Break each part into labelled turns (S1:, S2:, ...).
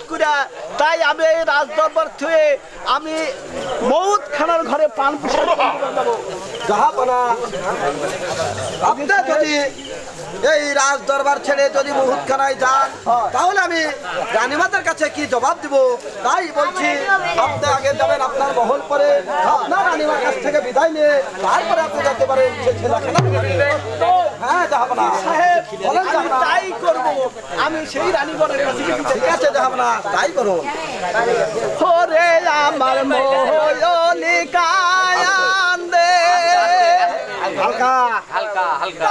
S1: কইরাছে তাই আমি এই রাজ দরবার থুয়ে আমি বহুত খানার ঘরে পান
S2: আপনি যদি এই রাজ দরবার ছেড়ে যদি মুহুৎখানায় যান তাহলে আমি রানীমাতার কাছে কি জবাব দিব? তাই বলছি আপনি আগে যাবেন আপনার মহল পরে আপনার রানীমার কাছ থেকে বিদায় নিয়ে তারপরে আপনি যেতে পারেন সে হ্যাঁ
S1: সাহেব
S2: বলেন
S1: তাই করব। আমি সেই রানীগণের কাছে
S2: ঠিক আছে জাহাপনা তাই
S1: ওরে আমার কায়ান্দে
S2: হালকা
S3: হালকা হালকা।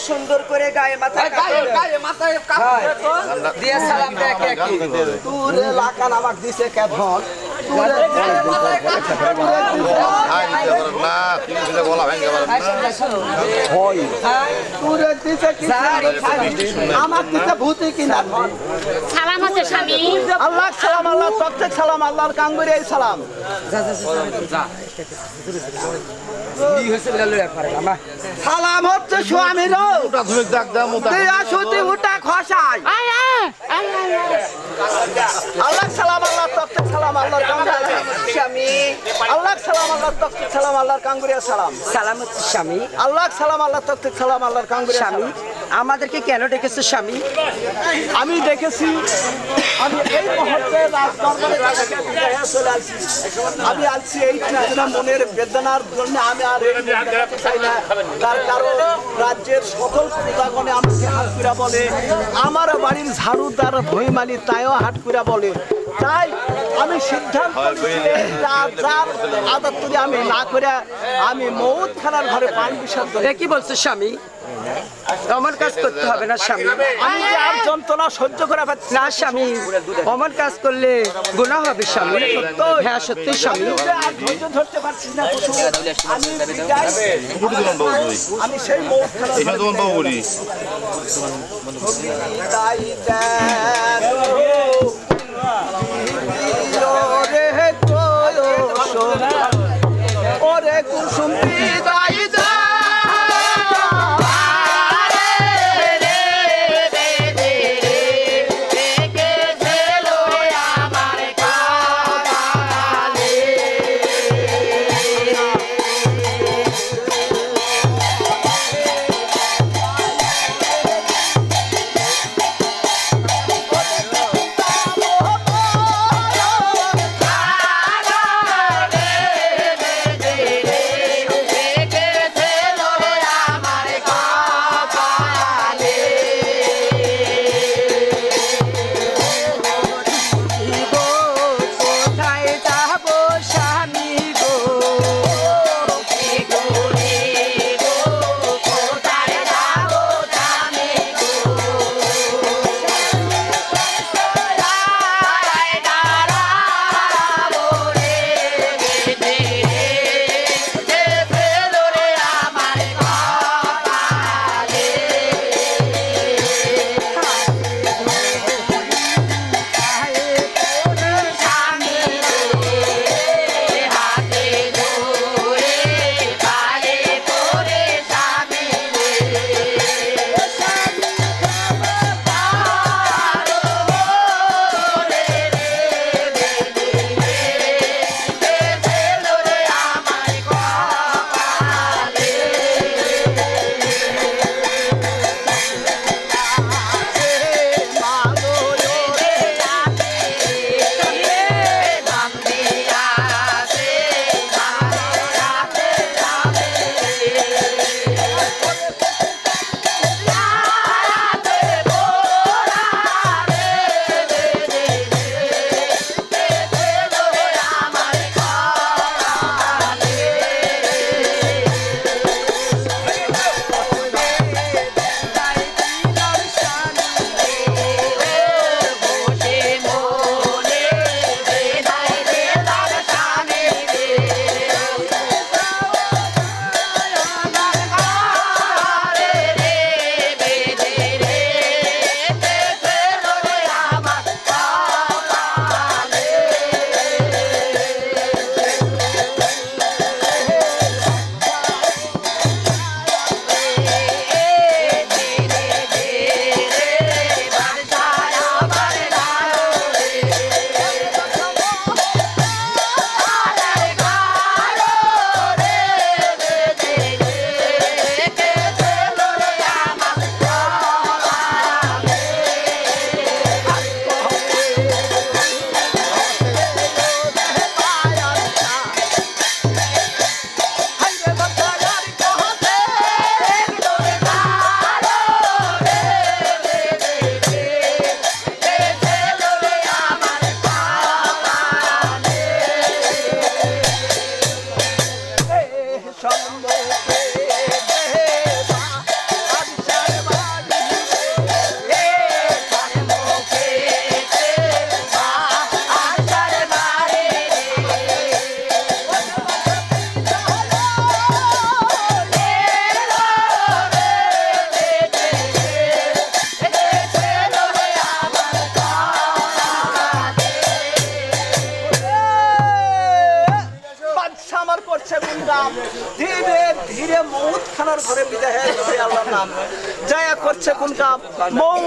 S4: সুন্দর করে গায়ে মাথা
S3: গায়ে গায়ে মাথায় কাপড়
S4: দিয়ে সালাম দেয় কে কি?
S2: তুরে লাকান আমাক দিছে কেধন ভূতি কিনা
S5: সালাম আছে স্বামী।
S1: আল্লাহ সালাম আল্লাহ তত্ত্বে সালাম আল্লাহর কাঙ্গুরি সালাম।
S4: কি হয়েছে বলে লইয়া পারে আমা
S2: সালাম হচ্ছে স্বামীর উঠা।
S1: আল্লাহ সালাম আল্লাহ সালাম আল্লাহর
S4: স্বামী।
S1: আল্লাহ সালাম আল্লাহ সালাম আল্লাহর কাঙ্গুরি সালাম।
S4: সালাম হচ্ছে স্বামী।
S1: আল্লাহ সালাম আল্লাহ সালাম আল্লাহর
S4: স্বামী আমাদেরকে কেন ডেকেছো স্বামী?
S1: আমি দেখেছি আমি এই মুহূর্তে চলে আমি আসছি এই মনের বেদনার জন্য আমি আর চাই না। তার কারণ রাজ্যের সকল প্রজাগণে আমাকে বলে আমার বাড়ির ঝাড়ুদার ভৈমালি তাইও হাট কুড়া বলে তাই আমি সিদ্ধান্ত এই রাজার আমি না করে আমি মৌত খানার ঘরে পান বিসর্জন
S4: এ কি বলছো স্বামী? আমার কাজ করতে হবে না স্বামী।
S1: আমি আর যন্ত্রণা সহ্য করে পাচ্ছি
S4: না। স্বামী অমন কাজ করলে গুণা হবে স্বামী। হ্যাঁ সত্যি স্বামী।
S1: ধরতে পারছি না আমি আমি সেই মৌত ওরে কুসুম বিদায়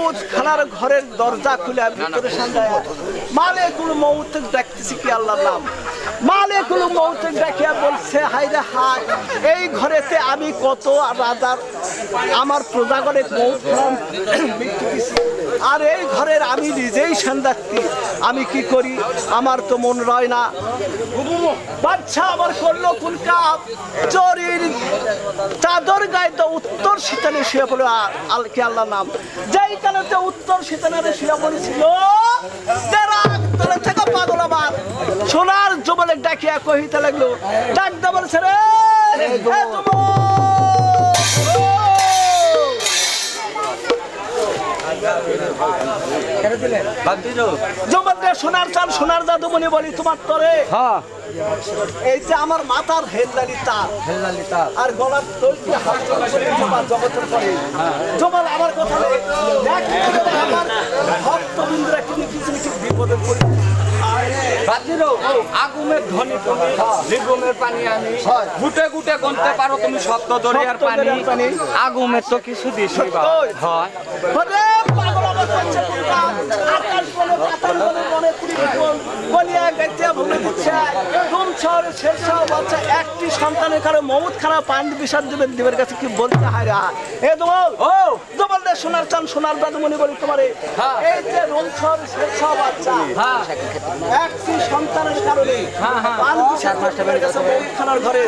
S1: মৌত খানার ঘরের দরজা খুলে ভিতরে সন্ধ্যায় মালেকুল মৌত দেখতেছি কি আল্লাহর নাম? মালেকুল মৌত দেখিয়া বলছে হাই রে হাই এই ঘরেতে আমি কত রাজার আমার প্রজাগরের মৌত মৃত্যু দিছি আর এই ঘরের আমি নিজেই সন্ধ্যার্থী আমি কি করি? আমার তো মন রয় না। বাচ্চা আমার করল কোন কাপ চরির চাদর গায়ে তো উত্তর শীতানে শুয়ে পড়ল আলকে আল্লাহ নাম? যেই কালেতে উত্তর শীতানে শুয়ে পড়েছিল থেকে পাগল আমার। সোনার যুবলে ডাকিয়া কহিতে লাগল, ডাক দে বলছে যুবক সোনার চাল সোনার জাদু মনে বলি তোমার তরে।
S4: হ্যাঁ।
S1: এই যে আমার মাথার হেলদালি তার। আর গলার হাত করে জগতের জমাল আমার কথা নেই। আমার ভক্তবৃন্দরা কিন্তু কিছু কিছু বিপদে পড়ে
S3: ধ্বনি তুমি নিগুমের পানি আমি। গুটে গুটে গনতে পারো তুমি পানি
S1: দরিয়ার পানি।
S3: আগুমের তো কিছু দিস হয়।
S1: আকাশ বলে পাতাল বলে মনে পুরি বলিয়া গাইতে ভুলে দিচ্ছে তুম শহরে শেষ বাচ্চা একটি সন্তানের কারও মমুদ খানা পান বিষাদ দেবেন দেবের কাছে কি বলতে হয় রা? এ দোমল ও! দোমল দে সোনার চান সোনার দাদু মনে বলি তোমারে।
S3: হ্যাঁ।
S1: এই যে রোম শহরে শেষ সব বাচ্চা
S3: হ্যাঁ
S1: একটি সন্তানের কারণে পান বিষাদ দেবের কাছে মমুদ খানার ঘরে।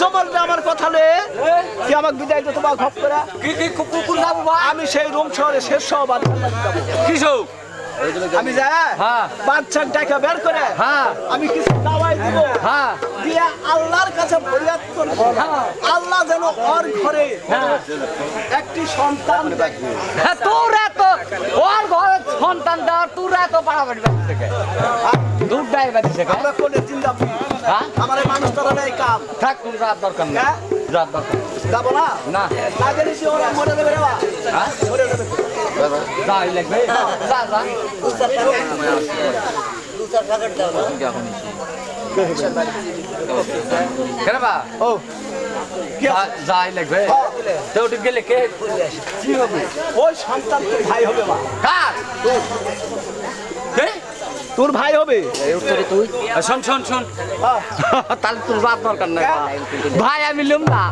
S1: দোমল দে আমার কথা লে। কি আমাকে বিদায় দিতে বা ঘপ করে?
S3: কি কি কুকুর
S1: আমি সেই রুম শহরে শেষ বাচ্চা
S3: কিসব?
S1: আমি
S3: হ্যাঁ।
S1: বাচ্চার টাকা বের করে
S3: হ্যাঁ।
S1: আমি কিছু দাওয়াই দিব।
S3: হ্যাঁ।
S1: দিয়ে আল্লাহর কাছে ফরিয়াদ করব। আল্লাহ যেন ওর ঘরে একটি সন্তান
S3: হ্যাঁ তোর এত ওর ঘরে সন্তান দেওয়ার তোর এত পাড়াবাড়ি বাড়ি থেকে দুধ ডাই বাড়ি থেকে
S1: আমরা কোনে চিন্তা
S3: হ্যাঁ?
S1: আমার মানুষ তারা নেই কাম
S3: থাক তুমি রাত দরকার নেই।
S1: হ্যাঁ?
S3: রাত দরকার
S1: যাব না?
S3: না।
S1: না জানিস ওরা মরে দেবে রে বা।
S3: হ্যাঁ?
S1: মরে দেবে ও হ্যাঁ। তোর ভাই হবে বা
S3: কার
S1: তোর ভাই হবে
S3: আ, শোন শোন শোন
S1: হ্যাঁ।
S3: তাহলে তোর রাত দরকার নাই ভাই আমি লুম না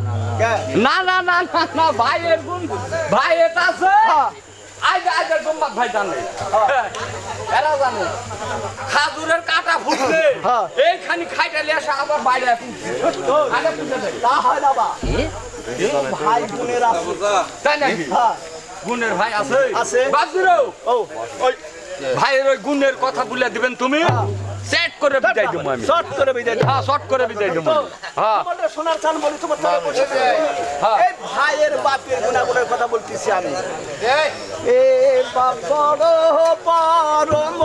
S3: না না না না না ভাই গুণ ভাই এটা আছে ভাই জানে। এরা জানে। খাজুরের কাটা ফুটলে
S1: হ্যাঁ।
S3: এইখানি খাইটালে আসে আবার বাইরে
S1: তা হয় না বা। ভাই বোনের আছে।
S3: তাই নাকি?
S1: হ্যাঁ।
S3: গুণের ভাই আছে?
S1: আছে।
S3: বাদুরো
S1: ও।
S3: ওই ভাইয়ের ওই গুণের কথা বলে দিবেন তুমি? সেট করে বিদায় দেবো আমি
S1: শর্ট করে বিদায়।
S3: হ্যাঁ শর্ট করে বিদায় দেবো। হ্যাঁ
S1: তোমাদের সোনার চান বলি তোমার।
S3: হ্যাঁ।
S1: এই ভাইয়ের বাপের গুণাগুণের কথা বলতেছি আমি এ বাপ বড় পরম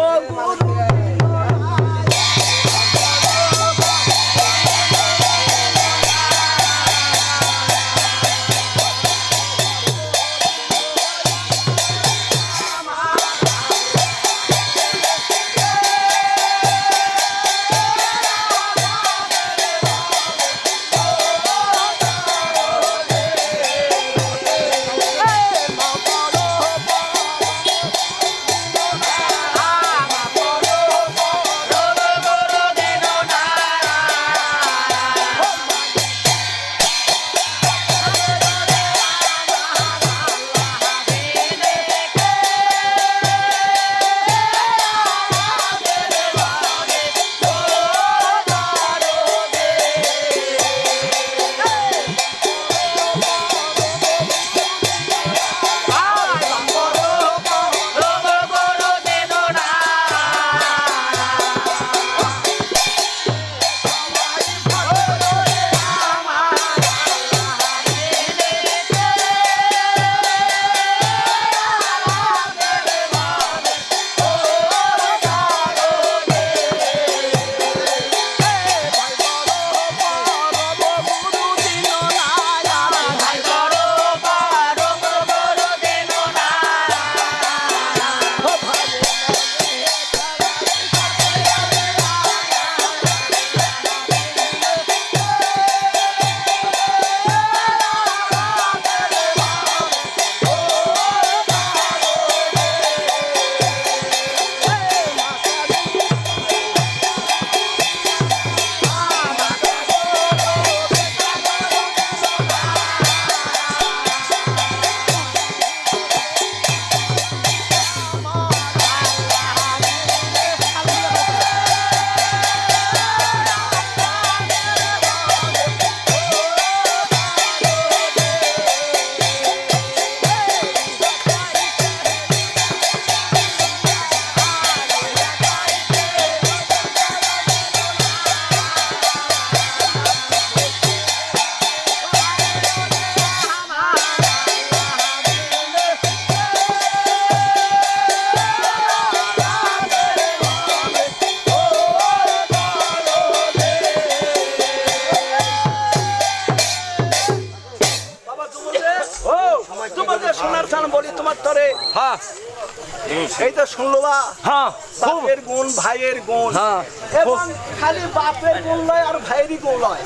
S1: এই তো শুনলো বা।
S3: হ্যাঁ।
S1: বাপের গুণ ভাইয়ের গুণ।
S3: হ্যাঁ।
S1: এবং খালি বাপের গুণ লয় আর ভাইয়েরই গুণ লয়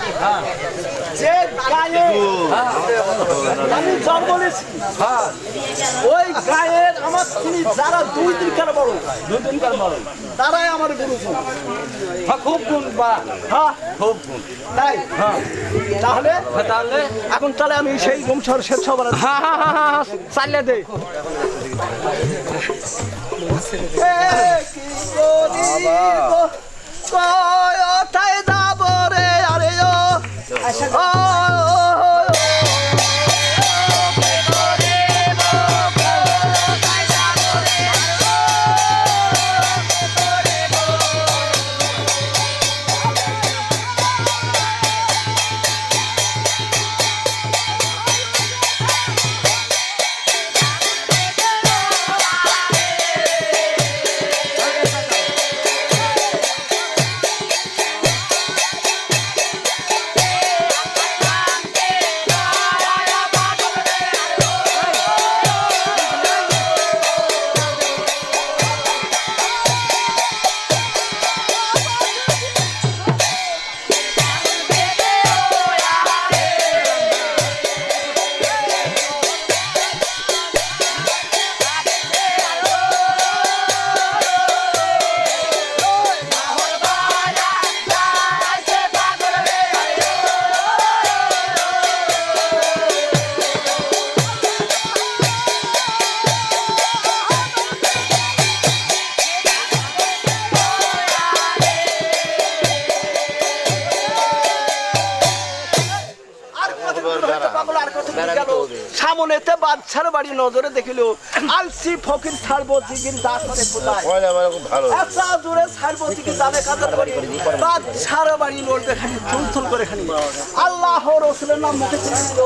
S1: যে গায়ে আমি ওই গায়ের আমার তিনি যারা দুই দিন কেন বড় দুই বড়। তারাই আমার গুরু
S3: হ্যাঁ, খুব গুণ বা।
S1: হ্যাঁ।
S3: খুব গুণ।
S1: তাই? তাহলে?
S3: তাহলে?
S1: এখন তাহলে আমি সেই গুমছর শেষ সবার
S3: হ্যাঁ হ্যাঁ হ্যাঁ হ্যাঁ চালিয়ে দে।
S1: কি করিব কয়টায় যাব রে আরে ও সামনেতে বাদশার বাড়ি নজরে দেখিল। আলসি ফকির ছাড়বো জিগির করে কোথায় এত দূরে ছাড়বো জিগির দামে কাতার করি বাদশার বাড়ি লড়বে খালি থুল করে খালি। আল্লাহ রসুলের নাম মুখে ছিল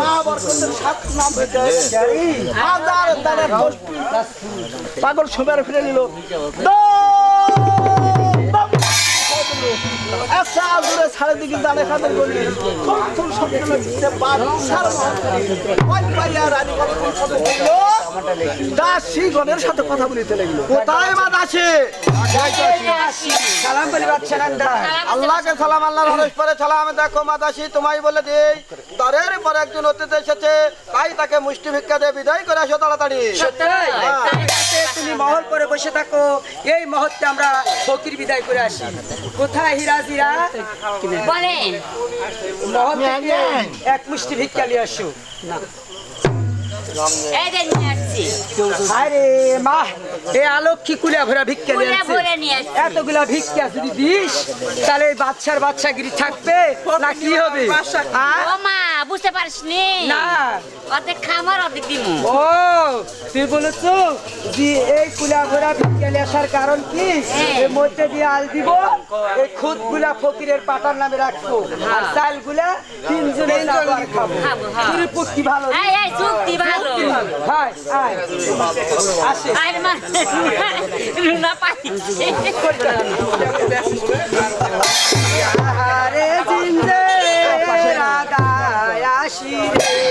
S1: মা বরকতের সাত নাম হাজার দানের পাগল সুবের ফিরে নিল। একটা দূরে ছাড়ে দিকে দাঁড়ে খাদের করলে ওই পাইয়া রানী করল দাসী গণের সাথে কথা বলিতে লাগল।
S2: কোথায় মা দাসী?
S4: সালাম বলি
S2: আল্লাহকে সালাম আল্লাহ পরে সালাম। দেখো মা দাসী তোমায় বলে দিই তারের পর একজন অতিথি এসেছে তাই তাকে মুষ্টি ভিক্ষা দিয়ে বিদায় করে আসো তাড়াতাড়ি।
S4: আছে, তুমি মহল করে বসে থাকো এই মুহূর্তে আমরা ফকির বিদায় করে আসি। কোথায় হিরাজিরা
S5: বলেন।
S4: মহল এক মুষ্টি ভিক্ষা নিয়ে আসো।
S5: আসছি
S4: আরে মা এ ভরা ভিক্ষা। এতগুলা ভিক্ষা যদি দিস তাহলে এই বাচ্চার বাচ্চাগিরি থাকবে না কি হবে?
S5: মা বুঝতে পারিস নি।
S4: না
S5: অর্ধেক খামার অর্ধেক দিমু।
S4: ও তুই বলেছ যে এই কুলা ভরা নিয়ে আসার কারণ কি?
S5: হ্যাঁ।
S4: এর মধ্যে দিয়ে আল দিব এই খুদগুলা ফকিরের পাতার নামে রাখব। আর চালগুলা তিনজনে খাব।
S5: খাব, হ্যাঁ।
S4: তোর পুষ্টি ভালো।
S5: এই এই চুক্তি ভালো।
S4: হাই আয় আসে।
S5: আরে মা রুনা পাইছে।
S4: আরে জিন্দে রাগায় আসি রে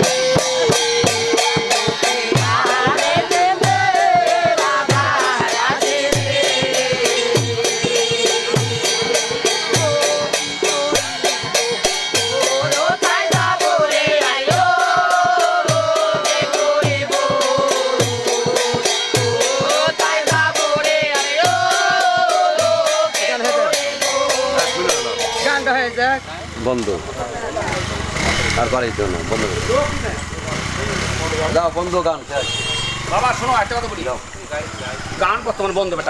S4: গানটা
S3: বাড়ির জন্য বন্ধ। দাও বন্ধ গান বাবা শোনো একটা কথা বলি। গান বর্তমানে বন্ধ বেটা।